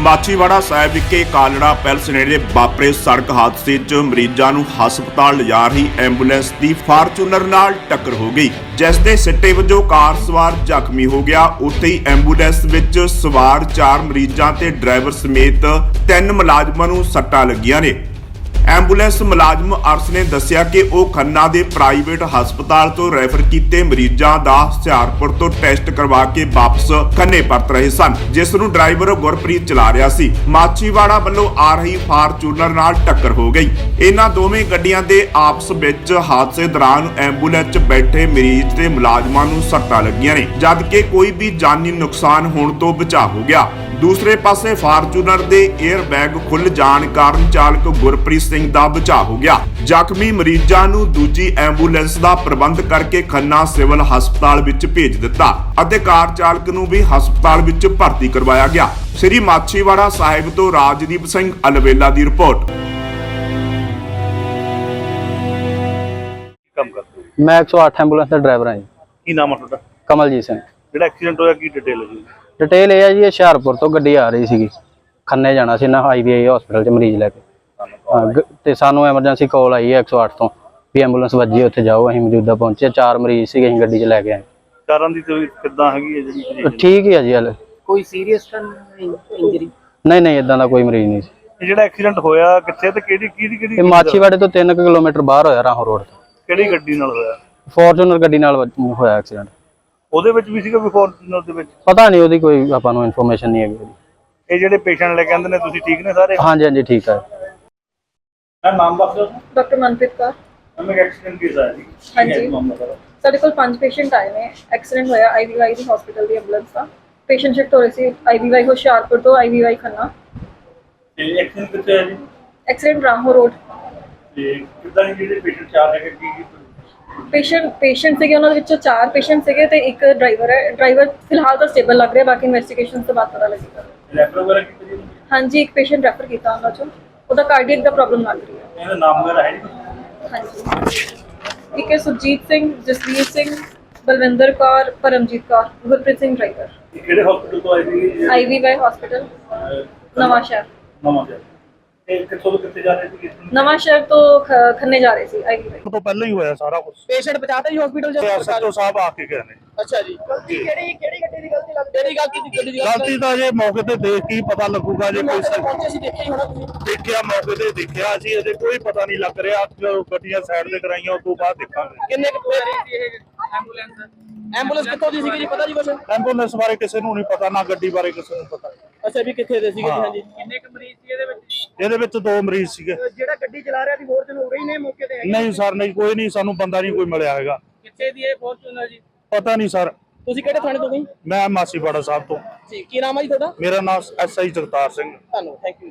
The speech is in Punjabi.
ਮਾਚੀਵਾੜਾ ਸਾਹਿਬ ਵਿਖੇ ਕਾਲੜਾ ਪੈਲਸ ਨੇੜੇ ਵਾਪਰੇ ਸੜਕ ਹਾਦਸੇ 'ਚ ਮਰੀਜ਼ਾਂ ਨੂੰ ਹਸਪਤਾਲ ਲਿਜਾ ਰਹੀ ਐਂਬੂਲੈਂਸ ਦੀ ਫਾਰਚੂਨਰ ਨਾਲ ਟੱਕਰ ਹੋ ਗਈ, ਜਿਸ ਦੇ ਸਿੱਟੇ ਵਜੋਂ ਕਾਰ ਸਵਾਰ ਜ਼ਖਮੀ ਹੋ ਗਿਆ। ਉੱਥੇ ਹੀ ਐਂਬੂਲੈਂਸ ਵਿੱਚ ਸਵਾਰ ਚਾਰ ਮਰੀਜ਼ਾਂ ਤੇ ਡਰਾਈਵਰ ਸਮੇਤ ਤਿੰਨ ਮੁਲਾਜ਼ਮਾਂ ਨੂੰ ਸੱਟਾਂ ਲੱਗੀਆਂ ਨੇ। ਐਂਬੂਲੈਂਸ ਮੁਲਾਜ਼ਮ ਅਰਸ ਨੇ ਦੱਸਿਆ ਕਿ ਉਹ ਖੰਨਾ ਦੇ ਪ੍ਰਾਈਵੇਟ ਹਸਪਤਾਲ ਤੋਂ ਰੈਫਰ ਕੀਤੇ ਮਰੀਜ਼ਾਂ ਦਾ ਹੁਸ਼ਿਆਰਪੁਰ ਤੋਂ ਟੈਸਟ ਕਰਵਾ ਕੇ ਵਾਪਸ ਖੰਨੇ ਪਰਤ ਰਹੇ ਸਨ, ਜਿਸ ਨੂੰ ਡਰਾਈਵਰ ਗੁਰਪ੍ਰੀਤ ਚਲਾ ਰਿਹਾ ਸੀ। ਮਾਚੀਵਾੜਾ ਵੱਲੋਂ ਆ ਰਹੀ ਫਾਰਚੂਨਰ ਨਾਲ ਟੱਕਰ ਹੋ ਗਈ। ਇਹਨਾਂ ਦੋਵੇਂ ਗੱਡੀਆਂ ਦੇ ਆਪਸ ਵਿੱਚ ਹਾਦਸੇ ਦੌਰਾਨ ਐਂਬੂਲੈਂਸ 'ਚ ਬੈਠੇ ਮਰੀਜ਼ ਤੇ ਮੁਲਾਜ਼ਮਾਂ ਨੂੰ ਸੱਟਾਂ ਲੱਗੀਆਂ ਨੇ ਜਦ ਜਦਕਿ ਕੋਈ ਵੀ ਜਾਨੀ ਨੁਕਸਾਨ ਹੋਣ ਤੋਂ ਬਚਾ ਹੋ ਗਿਆ। ਦੂਸਰੇ ਪਾਸੇ ਫਾਰਚੂਨਰ ਦੇ 에ਅਰ ਬੈਗ ਖੁੱਲ ਜਾਣ ਕਾਰਨ ਚਾਲਕ ਗੁਰਪ੍ਰੀਤ ਸਿੰਘ ਦਾ ਬਚਾਅ ਹੋ ਗਿਆ। ਜ਼ਖਮੀ ਮਰੀਜ਼ਾਂ ਨੂੰ ਦੂਜੀ ਐਂਬੂਲੈਂਸ ਦਾ ਪ੍ਰਬੰਧ ਕਰਕੇ ਖੰਨਾ ਸਿਵਲ ਹਸਪਤਾਲ ਵਿੱਚ ਭੇਜ ਦਿੱਤਾ ਅਤੇ ਕਾਰ ਚਾਲਕ ਨੂੰ ਵੀ ਹਸਪਤਾਲ ਵਿੱਚ ਭਰਤੀ ਕਰਵਾਇਆ ਗਿਆ। ਸ੍ਰੀ ਮਾਛੀਵਾੜਾ ਸਾਹਿਬ ਤੋਂ ਰਾਜਦੀਪ ਸਿੰਘ ਅਲਵੇਲਾ ਦੀ ਰਿਪੋਰਟ। ਕੰਮ ਕਰਦੇ ਹੋ? ਮੈਂ 108 ਐਂਬੂਲੈਂਸ ਦਾ ਡਰਾਈਵਰ ਹਾਂ ਜੀ। ਕੀ ਨਾਮ ਆ ਤੁਹਾਡਾ? ਕਮਲਜੀਤ ਸਿੰਘ। ਜਿਹੜਾ ਐਕਸੀਡੈਂਟ ਹੋਇਆ ਕੀ ਡਿਟੇਲ ਹੈ ਜੀ? ਡਿਟੇਲ ਇਹ ਹੈ ਜੀ ਇਹ ਹੁਸ਼ਿਆਰਪੁਰ ਤੋਂ ਗੱਡੀ ਆ ਰਹੀ ਸੀਗੀ। ਖੰਨੇ ਜਾਣਾ ਸੀ ਨਾ ਆਈਵੀਆਈ ਹਸਪੀਟਲ 'ਚ ਮਰੀਜ਼ ਲੈ ਕੇ। ਹਾਂ, ਗ- ਤੇ ਸਾਨੂੰ ਐਮਰਜੈਂਸੀ ਕਾਲ ਆਈ ਹੈ 108 ਤੋਂ ਵੀ ਐਂਬੂਲੈਂਸ ਵੱਜੀ ਉੱਥੇ ਜਾਓ ਅਸੀਂ ਮੌਜੂਦਾ ਪਹੁੰਚੇ ਚਾਰ ਮਰੀਜ਼ ਸੀਗੇ ਅਸੀਂ ਗੱਡੀ 'ਚ ਲੈ ਕੇ ਆਏ। ਕਾਰਾਂ ਦੀ ਤਬੀਅਤ ਕਿੱਦਾਂ ਹੈਗੀ ਹੈ ਜਿਹੜੀ ਠੀਕ ਹੀ ਆ ਜੀ ਹਲੇ। ਕੋਈ ਸੀਰੀਅਸ ਤਾਂ ਇੰਜਰੀ ਨਹੀਂ ਨਹੀਂ ਇਦਾਂ ਦਾ ਕੋਈ ਮਰੀਜ਼ ਨਹੀਂ ਸੀ। ਇਹ ਜਿਹੜਾ ਐਕਸੀਡੈਂਟ ਹੋਇਆ ਕਿੱਥੇ ਤੇ ਕਿਹੜੀ ਕਿਹਦੀ ਕਿਹੜੀ ਇਹ ਮਾਛੀਵਾੜੇ ਤੋਂ 3 ਕਿਲੋਮੀਟਰ ਬਾਹਰ ਹੋਇਆ ਰਾਹੋਂ ਰੋਡ ਤੋਂ। ਕਿਹੜੀ ਗੱਡੀ ਨਾਲ ਹੋਇਆ? ਫੋਰਚੂਨਰ ਗੱਡੀ ਨਾਲ ਵੱਜ- ਹੋਇਆ ਐਕਸੀਡੈਂਟ ਉਹਦੇ ਵਿੱਚ ਵੀ ਸੀਗਾ ਵੀ ਫੋਰਚੂਨਰ ਦੇ ਵਿੱਚ? ਪਤਾ ਨਹੀਂ ਉਹਦੀ ਕੋਈ ਆਪਾਂ ਨੂੰ ਇਨਫੋਰਮੇਸ਼ਨ ਨਹੀਂ ਹੈਗੀ। ਉਹਦੀ। ਇਹ ਜਿਹੜੇ ਪੇਸ਼ੈਂਟ ਲੈ ਕੇ ਆਂਦੇ ਨੇ ਤੁਸੀਂ ਠੀਕ ਨੇ ਸਾਰੇ? ਹਾਂਜੀ ਹਾਂਜੀ ਠੀਕ ਹੈ ਮੈਂ ਨਾਮ ਦੱਸ ਦਿਓ ਡਾਕਟਰ ਮਨਪ੍ਰੀਤ ਕੌਰ ਮੈਂ ਐਕਸੀਡੈਂਟ ਕੇਸ ਆਇਆ ਜੀ ਹਾਂਜੀ। ਮਾਮਲਾ ਸਾਰਾ ਸਾਡੇ ਕੋਲ ਪੰਜ ਪੇਸ਼ੈਂਟ ਆਏ ਨੇ। ਐਕਸੀਡੈਂਟ ਹੋਇਆ ਆਈਵੀਵਾਈ ਦੀ ਹਸਪੀਟਲ ਦੀ ਐਂਬੂਲੈਂਸ ਦਾ। ਪੇਸ਼ੈਂਟ ਸ਼ਿਫਟ ਹੋ ਰਹੇ ਸੀ ਆਈਵੀਵਾਈ ਹੁਸ਼ਿਆਰਪੁਰ ਤੋਂ ਆਈਵੀਵਾਈ ਖੰਨਾ। ਤੇ ਐਕਸੀਡੈਂਟ ਕਿੱਥੇ ਹੈ ਜੀ? Accident Rahon road. ਤੇ ਕਿੱਦਾਂ ਦੀ ਜਿਹੜੇ ਪੇਸ਼ੈਂਟ ਚਾਰ ਹੈਗੇ ਕੀ ਕੀ ਪੇਸ਼ੈਂਟ ਪੇਸ਼ੈਂਟ ਸੀਗੇ ਉਹਨਾਂ ਦੇ ਵਿੱਚੋਂ ਚਾਰ ਪੇਸ਼ੈਂਟ ਸੀਗੇ ਤੇ ਇੱਕ ਡਰਾਈਵਰ ਹੈ। ਡਰਾਈਵਰ ਫਿਲਹਾਲ ਤਾਂ ਸਟੇਬਲ ਲੱਗ ਰਿਹਾ ਬਾਕੀ ਇਨਵੈਸਟੀਗੇਸ਼ਨ ਤੋਂ ਬਾਅਦ ਪਤਾ ਲੱਗੇਗਾ। ਰੈਫਰ ਵਗੈਰਾ ਕੀਤੀ ਜੀ ਹਾਂਜੀ ਇੱਕ ਪੇਸ਼ੈਂਟ ਰੈਫਰ ਕੀਤਾ ਉਹਨਾਂ ਚੋਂ। ਉਹਦਾ ਕਾਰਡੀਅਕ ਦਾ ਪ੍ਰੋਬਲਮ ਲੱਗ ਰਹੀ। ਹੈ ਇਹਦਾ ਨਾਮ ਵਗੈਰਾ ਹੈ ਹਾਂਜੀ। ਇੱਕ ਹੈ ਸੁਰਜੀਤ ਸਿੰਘ ਜਸਵੀਰ ਸਿੰਘ ਬਲਵਿੰਦਰ ਕੌਰ ਪਰਮਜੀਤ ਕੌਰ ਗੁਰਪ੍ਰੀਤ ਸਿੰਘ ਡਰਾਈਵਰ। ਕਿਹੜੇ ਹਸਪੀਟਲ ਤੋਂ ਆਈ ਸੀ ਆਈਵੀਵਾਈ ਹਸਪੀਟਲ ਨਵਾਂ ਸ਼ਹਿਰ ਨਵਾਂ ਸ਼ਹਿਰ ਇਹ ਕਿੱਥੋਂ ਤੋਂ ਕਿੱਥੇ ਜਾ ਰਹੇ ਸੀ ਨਵਾਂ ਸ਼ਹਿਰ ਤੋਂ ਖ- ਖੰਨੇ ਜਾ ਰਹੇ ਸੀ ਆਈਵੀਵਾਈ ਤੋਂ ਪਹਿਲਾਂ ਹੀ ਹੋਇਆ ਸਾਰਾ ਕੁਝ ਪੇਸ਼ੈਂਟ ਬਚਾਤਾ ਜੀ ਹਸਪੀਟਲ ਤੇ ਐਸਐਚਓ ਸਾਹਿਬ ਆ ਕੇ ਗਏ ਨੇ। ਅੱਛਾ ਜੀ। ਗਲਤੀ ਕਿਹੜੀ ਕਿਹੜੀ ਗੱਡੀ ਦੀ ਗਲਤੀ ਲੱਗਦੀ? ਕਿਹੜੀ ਗਲਤੀ ਦੀ ਗੱਡੀ ਦੀ ਗਲਤੀ ਤਾਂ ਜੇ ਮੌਕੇ ਤੇ ਦੇਖ ਕੇ ਹੀ ਪਤਾ ਲੱਗੂਗਾ ਜੇ ਕੋਈ ਸਰ ਪਹੁੰਚੇ ਸੀ ਦੇਖਿਆ ਹੀ ਹੋਣਾ ਤੁਸੀਂ। ਦੇਖਿਆ ਮੌਕੇ ਤੇ ਦੇਖਿਆ ਸੀ ਅਜੇ ਕੋਈ ਪਤਾ ਨਹੀਂ ਲੱਗ ਰਿਹਾ ਜਦੋਂ ਗੱਡੀਆਂ ਸਾਈਡ ਤੇ ਕਰਾਈਆਂ ਉਸ ਤੋਂ ਬਾਅਦ ਦੇਖਾਂਗੇ। ਕਿੰਨੇ ਕੁ ਪੈ ਰਹੀ ਸੀ ਇਹ? ਐਂਬੂਲੈਂਸ। ਐਂਬੂਲੈਂਸ ਕਿੱਥੋਂ ਦੀ ਸੀਗੀ ਜੀ ਪਤਾ ਜੀ ਕੁਛ? ਐਂਬੂਲੈਂਸ ਬਾਰੇ ਕਿਸੇ ਨੂੰ ਨਹੀਂ ਪਤਾ ਨਾ ਗੱਡੀ ਬਾਰੇ ਕਿਸੇ ਨੂੰ ਪਤਾ। ਅੱਛਾ ਵੀ ਕਿੱਥੇ ਦੇ ਸੀਗੇ? ਜੀ। ਹਾਂਜੀ। ਕਿੰਨੇ ਕੁ ਮਰੀਜ਼ ਸੀ ਇਹਦੇ ਵਿੱਚ ਇਹਦੇ ਵਿੱਚ ਦੋ ਮਰੀਜ਼ ਸੀਗੇ। ਜਿਹੜਾ ਗੱਡੀ ਚਲਾ ਰਿਹਾ ਸੀ ਹੋਰ ਜਨ ਹੋ ਰਹੀ ਨੇ ਮੌਕੇ ਤੇ ਹੈਗੇ ਨਹੀਂ ਸਰ ਨਹੀਂ ਕੋਈ ਨਹੀਂ ਸਾਨੂੰ ਬੰਦਾ ਨਹੀਂ ਕੋਈ ਮਿਲਿਆ ਹੈਗਾ। ਕਿੱਥੇ ਦੀ ਇਹ ਫੋਰਚੂਨਰ ਜੀ? ਪਤਾ ਨਹੀਂ ਸਰ। ਤੁਸੀਂ ਕਿਹੜੇ ਥਾਣੇ ਤੋਂ ਗਈ ਮੈਂ ਮਾਸੀਵਾੜਾ ਸਾਹਿਬ ਤੋਂ। ਜੀ ਕੀ ਨਾਮ ਹੈ ਜੀ ਤੁਹਾਡਾ? ਮੇਰਾ ਨਾਮ ਐਸਆਈ ਜਗਤਾਰ ਸਿੰਘ। ਤੁਹਾਨੂੰ ਥੈਂਕ ਯੂ